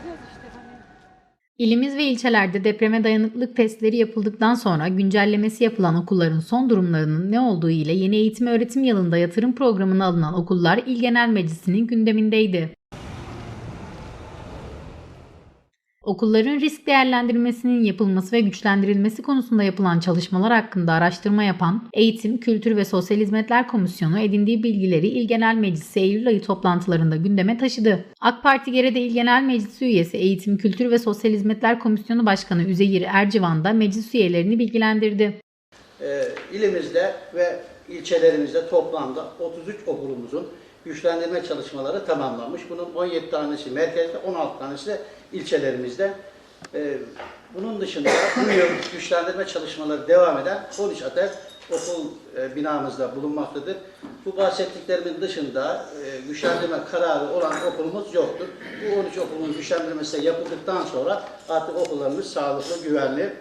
Bakacağız işte hani. İlimiz ve ilçelerde depreme dayanıklılık testleri yapıldıktan sonra güncellemesi yapılan okulların son durumlarının ne olduğu ile yeni eğitim öğretim yılında yatırım programına alınan okullar İl Genel Meclisi'nin gündemindeydi. Okulların risk değerlendirmesinin yapılması ve güçlendirilmesi konusunda yapılan çalışmalar hakkında araştırma yapan Eğitim, Kültür ve Sosyal Hizmetler Komisyonu edindiği bilgileri İl Genel Meclisi Eylül ayı toplantılarında gündeme taşıdı. AK Parti Gerede İl Genel Meclisi üyesi Eğitim, Kültür ve Sosyal Hizmetler Komisyonu Başkanı Üzeyir Ercivan da meclis üyelerini bilgilendirdi. e, ilimizde ve ilçelerimizde toplamda 33 okulumuzun güçlendirme çalışmaları tamamlanmış. Bunun 17 tanesi merkezde, 16 tanesi de ilçelerimizde. E, bunun dışında bu yıl güçlendirme çalışmaları devam eden 13 adet okul e, binamızda bulunmaktadır. Bu bahsettiklerimin dışında e, güçlendirme kararı olan okulumuz yoktur. Bu 13 okulun güçlendirmesi yapıldıktan sonra artık okullarımız sağlıklı, güvenli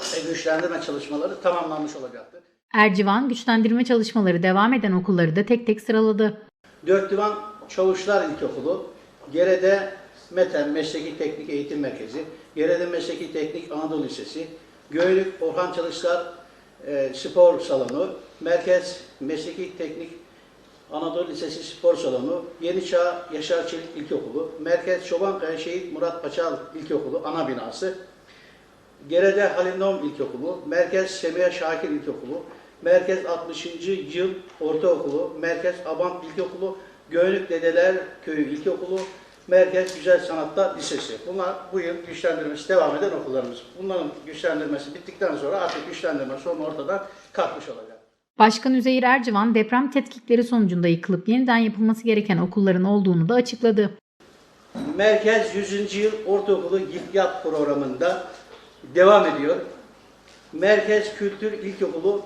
ve güçlendirme çalışmaları tamamlanmış olacaktır. Ercivan güçlendirme çalışmaları devam eden okulları da tek tek sıraladı. Dört Divan Çavuşlar İlkokulu, Gerede METEN Mesleki Teknik Eğitim Merkezi, Gerede Mesleki Teknik Anadolu Lisesi, Göynük Orhan Çalışlar e, Spor Salonu, Merkez Mesleki Teknik Anadolu Lisesi Spor Salonu, Yeni Çağ Yaşar Çelik İlkokulu, Merkez Çobankaya Şehit Murat Paçal İlkokulu ana binası, Gerede Halil Nom İlkokulu, Merkez Semiha Şakir İlkokulu, Merkez 60. Yıl Ortaokulu, Merkez Abant İlkokulu, Göynük Dedeler Köyü İlkokulu, Merkez Güzel Sanatlar Lisesi. Bunlar bu yıl güçlendirmesi devam eden okullarımız. Bunların güçlendirmesi bittikten sonra artık güçlendirme sorunu ortadan kalkmış olacak. Başkan Üzeyir Ercivan deprem tetkikleri sonucunda yıkılıp yeniden yapılması gereken okulların olduğunu da açıkladı. Merkez 100. Yıl Ortaokulu Yap programında devam ediyor. Merkez Kültür İlkokulu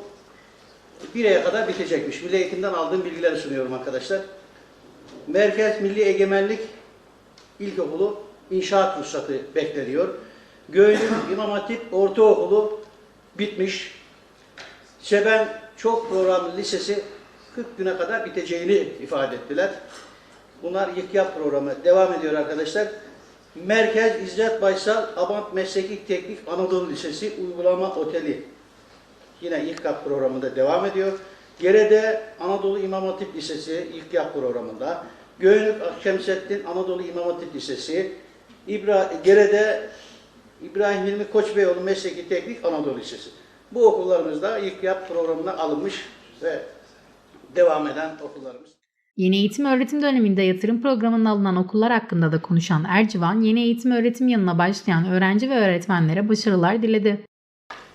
bir aya kadar bitecekmiş. Milli Eğitim'den aldığım bilgileri sunuyorum arkadaşlar. Merkez Milli Egemenlik İlkokulu inşaat ruhsatı bekleniyor. Göynük İmam Hatip Ortaokulu bitmiş. Seben Çok Programlı Lisesi 40 güne kadar biteceğini ifade ettiler. Bunlar yık yap programı devam ediyor arkadaşlar. Merkez İzzet Baysal Abant Mesleki Teknik Anadolu Lisesi Uygulama Oteli yine yık yap programında devam ediyor. Gerede Anadolu İmam Hatip Lisesi yık yap programında. Göynük Şemsettin Anadolu İmam Hatip Lisesi. İbra Gerede İbrahim Hilmi Koçbeyoğlu Mesleki Teknik Anadolu Lisesi. Bu okullarımızda yık yap programına alınmış ve devam eden okullarımız. Yeni eğitim öğretim döneminde yatırım programına alınan okullar hakkında da konuşan Ercivan, yeni eğitim öğretim yılına başlayan öğrenci ve öğretmenlere başarılar diledi.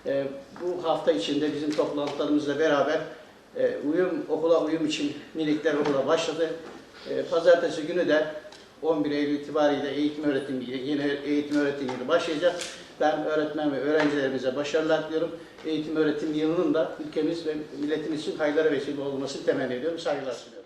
E, bu hafta içinde bizim toplantılarımızla beraber e, uyum okula uyum için minikler okula başladı. E, pazartesi günü de 11 Eylül itibariyle eğitim öğretim yılı, yeni eğitim öğretim yılı başlayacak. Ben öğretmen ve öğrencilerimize başarılar diliyorum. Eğitim öğretim yılının da ülkemiz ve milletimiz için hayırlara vesile olmasını temenni ediyorum. Saygılar sunuyorum.